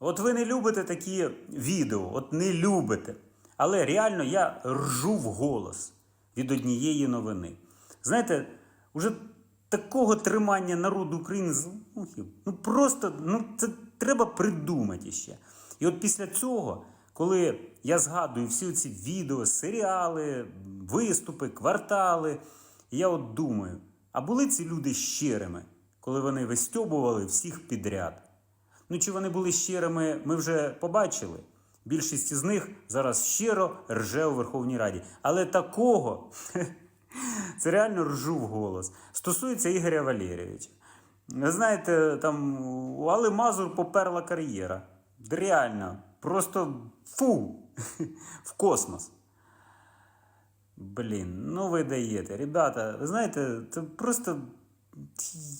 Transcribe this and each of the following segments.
От ви не любите такі відео, от не любите. Але реально я ржу в голос від однієї новини. Знаєте, уже такого тримання народу України з ну просто ну, це треба придумати ще. І от після цього, коли я згадую всі ці відео, серіали, виступи, квартали, я от думаю, а були ці люди щирими, коли вони вистьобували всіх підряд? Ну, чи вони були щирими, ми вже побачили. Більшість із них зараз щиро рже у Верховній Раді. Але такого це реально ржу в голос. Стосується Ігоря Валерійовича. Ви знаєте, там у Али Мазур поперла кар'єра. Реально, просто фу в космос. Блін, ну ви даєте. Ребята, ви знаєте, це просто.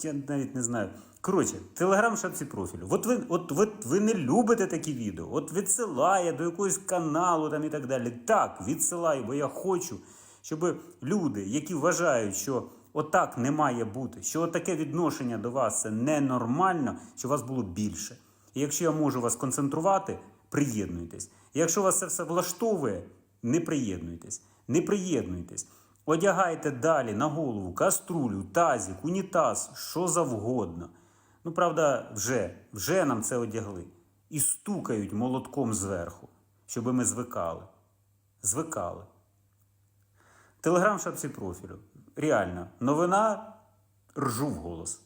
Я навіть не знаю. Коротше, телеграм шапці профілю. От ви, от, ви, ви не любите такі відео. От відсилає до якогось каналу там і так далі. Так, відсилаю, бо я хочу, щоб люди, які вважають, що отак не має бути, що таке відношення до вас це ненормально, що вас було більше. І якщо я можу вас концентрувати, приєднуйтесь. І якщо вас це все влаштовує, не приєднуйтесь. Не приєднуйтесь. Одягайте далі на голову каструлю, тазік, унітаз, що завгодно. Ну, правда, вже, вже нам це одягли. І стукають молотком зверху, щоб ми звикали. Звикали. Телеграм шапці профілю. Реально, новина ржу в голос.